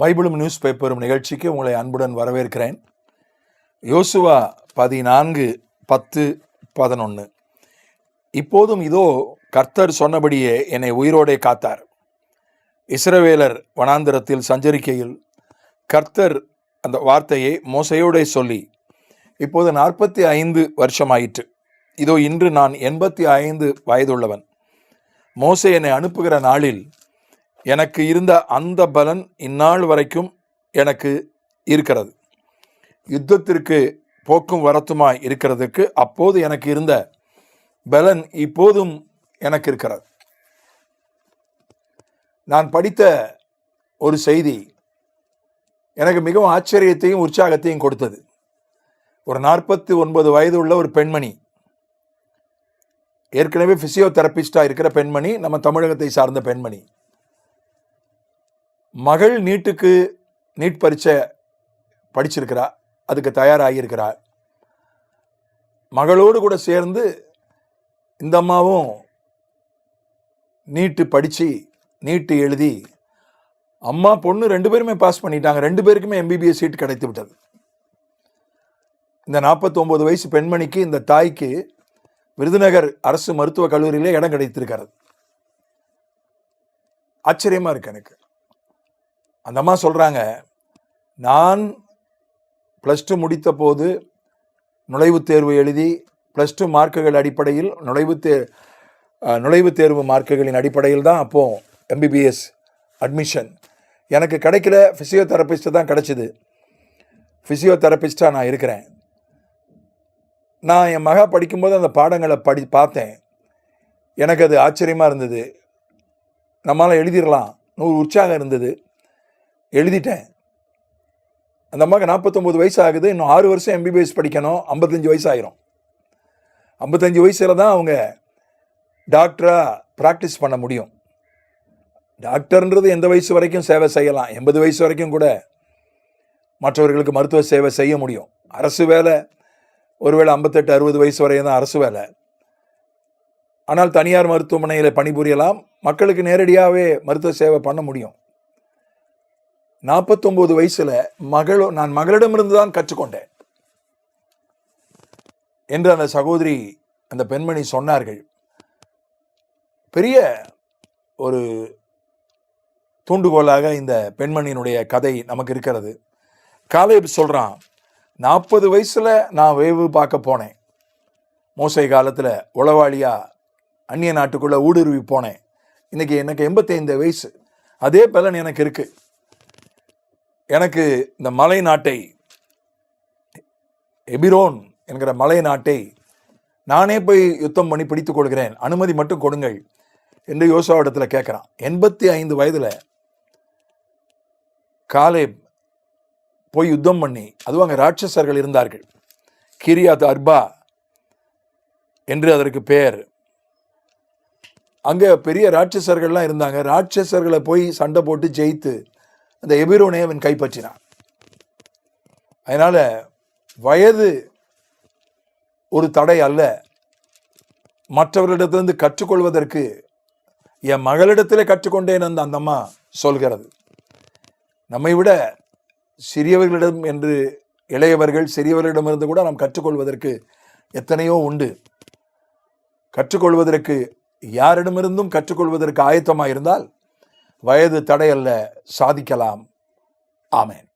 பைபிளும் news பேப்பரும் நிகழ்ச்சிக்கு உங்களை அன்புடன் வரவேற்கிறேன். யோசுவா பதினான்கு பத்து பதினொன்று இப்போதும் இதோ கர்த்தர் சொன்னபடியே என்னை உயிரோடே காத்தார். இஸ்ரவேலர் வனாந்திரத்தில் சஞ்சரிக்கையில் கர்த்தர் அந்த வார்த்தையை மோசையோடே சொல்லி இப்போது நாற்பத்தி ஐந்து வருஷமாயிற்று. இதோ இன்று நான் எண்பத்தி ஐந்து வயதுள்ளவன். மோசை என்னை அனுப்புகிற நாளில் எனக்கு இருந்த அந்த பலன் இந்நாள் வரைக்கும் எனக்கு இருக்கிறது. யுத்தத்திற்கு போக்கும் வரத்துமாய் இருக்கிறதுக்கு அப்போது எனக்கு இருந்த பலன் இப்போதும் எனக்கு இருக்கிறது. நான் படித்த ஒரு செய்தி எனக்கு மிகவும் ஆச்சரியத்தையும் உற்சாகத்தையும் கொடுத்தது. ஒரு நாற்பத்தி ஒன்பது வயது உள்ள ஒரு பெண்மணி ஏற்கனவே பிசியோதெரபிஸ்டா இருக்கிற பெண்மணி நம்ம தமிழகத்தை சார்ந்த பெண்மணி. மகள் நீட்டுக்கு நீட் பரீட்சை படிச்சிருக்கிறா அதுக்கு தயாராகியிருக்கிறா. மகளோடு கூட சேர்ந்து இந்த அம்மாவும் நீட்டு படித்து நீட்டு எழுதி அம்மா பொண்ணு ரெண்டு பேருமே பாஸ் பண்ணிட்டாங்க. ரெண்டு பேருக்குமே எம்பிபிஎஸ் சீட் கிடைத்து விட்டது. இந்த 49 வயசு பெண்மணிக்கு இந்த தாய்க்கு விருதுநகர் அரசு மருத்துவக் கல்லூரியிலே இடம் கிடைத்திருக்கிறது. ஆச்சரியமாக இருக்கு எனக்கு. அந்த அம்மா சொல்கிறாங்க நான் ப்ளஸ் டூ முடித்த போது நுழைவுத் தேர்வு எழுதி ப்ளஸ் டூ மார்க்குகள் அடிப்படையில் நுழைவுத் தே நுழைவுத் தேர்வு மார்க்குகளின் அடிப்படையில் தான் அப்போது எம்பிபிஎஸ் அட்மிஷன் எனக்கு கிடைக்கல ஃபிசியோதெரபிஸ்ட் தான் கிடைச்சிது. ஃபிசியோதெரபிஸ்ட்டாக நான் இருக்கிறேன். நான் என் மகா படிக்கும்போது அந்த பாடங்களை படி பார்த்தேன். எனக்கு அது ஆச்சரியமாக இருந்தது. நம்மளால் எழுதிடலாம் நூறு உற்சாகம் இருந்தது. எழுதிட்டேன். அந்த அம்மாவுக்கு நாற்பத்தொம்போது வயசு ஆகுது இன்னும் ஆறு வருஷம் எம்பிபிஎஸ் படிக்கணும் ஐம்பத்தஞ்சு வயசு ஆயிரும் ஐம்பத்தஞ்சு வயசில் தான் அவங்க டாக்டராக ப்ராக்டிஸ் பண்ண முடியும். டாக்டர்ன்றது எந்த வயசு வரைக்கும் சேவை செய்யலாம். எண்பது வயசு வரைக்கும் கூட மற்றவர்களுக்கு மருத்துவ சேவை செய்ய முடியும். அரசு வேலை ஒருவேளை ஐம்பத்தெட்டு அறுபது வயசு வரையும் தான் அரசு வேலை. ஆனால் தனியார் மருத்துவமனையில் பணிபுரியலாம். மக்களுக்கு நேரடியாகவே மருத்துவ சேவை பண்ண முடியும். நாற்பத்தொம்போது வயசுல மகளோ நான் மகளிடமிருந்து தான் கற்றுக்கொண்டேன். என்று அந்த சகோதரி அந்த பெண்மணி சொன்னார்கள். பெரிய ஒரு தூண்டுகோலாக இந்த பெண்மணியினுடைய கதை நமக்கு இருக்கிறது. காலேப் சொல்கிறான் நாற்பது வயசில் நான் வேவு பார்க்க போனேன். மோசை காலத்தில் உளவாளியாக அந்நிய நாட்டுக்குள்ளே ஊடுருவி போனேன். இன்றைக்கி எனக்கு எண்பத்தைந்து வயசு. அதே பலன் எனக்கு இருக்குது எனக்கு இந்த மலை நாட்டை எபிரோன் என்கிற மலை நாட்டை நானே போய் யுத்தம் பண்ணி பிடித்துக் கொள்கிறேன். அனுமதி மட்டும் கொடுங்கள் என்று யோசுவாவிடத்துல கேட்குறான். எண்பத்தி ஐந்து வயதில் காலே போய் யுத்தம் பண்ணி அதுவும் அங்கே ராட்சசர்கள் இருந்தார்கள். கிரியாத் அர்பா என்று அதற்கு பெயர். அங்கே பெரிய ராட்சசர்கள்லாம் இருந்தாங்க. ராட்சசர்களை போய் சண்டை போட்டு ஜெயித்து அந்த எபிரோனை அவன் கைப்பற்றினான். அதனால் வயது ஒரு தடை அல்ல. மற்றவர்களிடத்திலிருந்து கற்றுக்கொள்வதற்கு என் மகளிடத்திலே கற்றுக்கொண்டேன் அந்த அந்த அம்மா சொல்கிறது. நம்மை விட சிறியவர்களிடம் என்று இளையவர்கள் சிறியவர்களிடமிருந்து கூட நாம் கற்றுக்கொள்வதற்கு எத்தனையோ உண்டு. கற்றுக்கொள்வதற்கு யாரிடமிருந்தும் கற்றுக்கொள்வதற்கு ஆயத்தமாக இருந்தால் வயது தடையல்ல சாதிக்கலாம். ஆமேன்.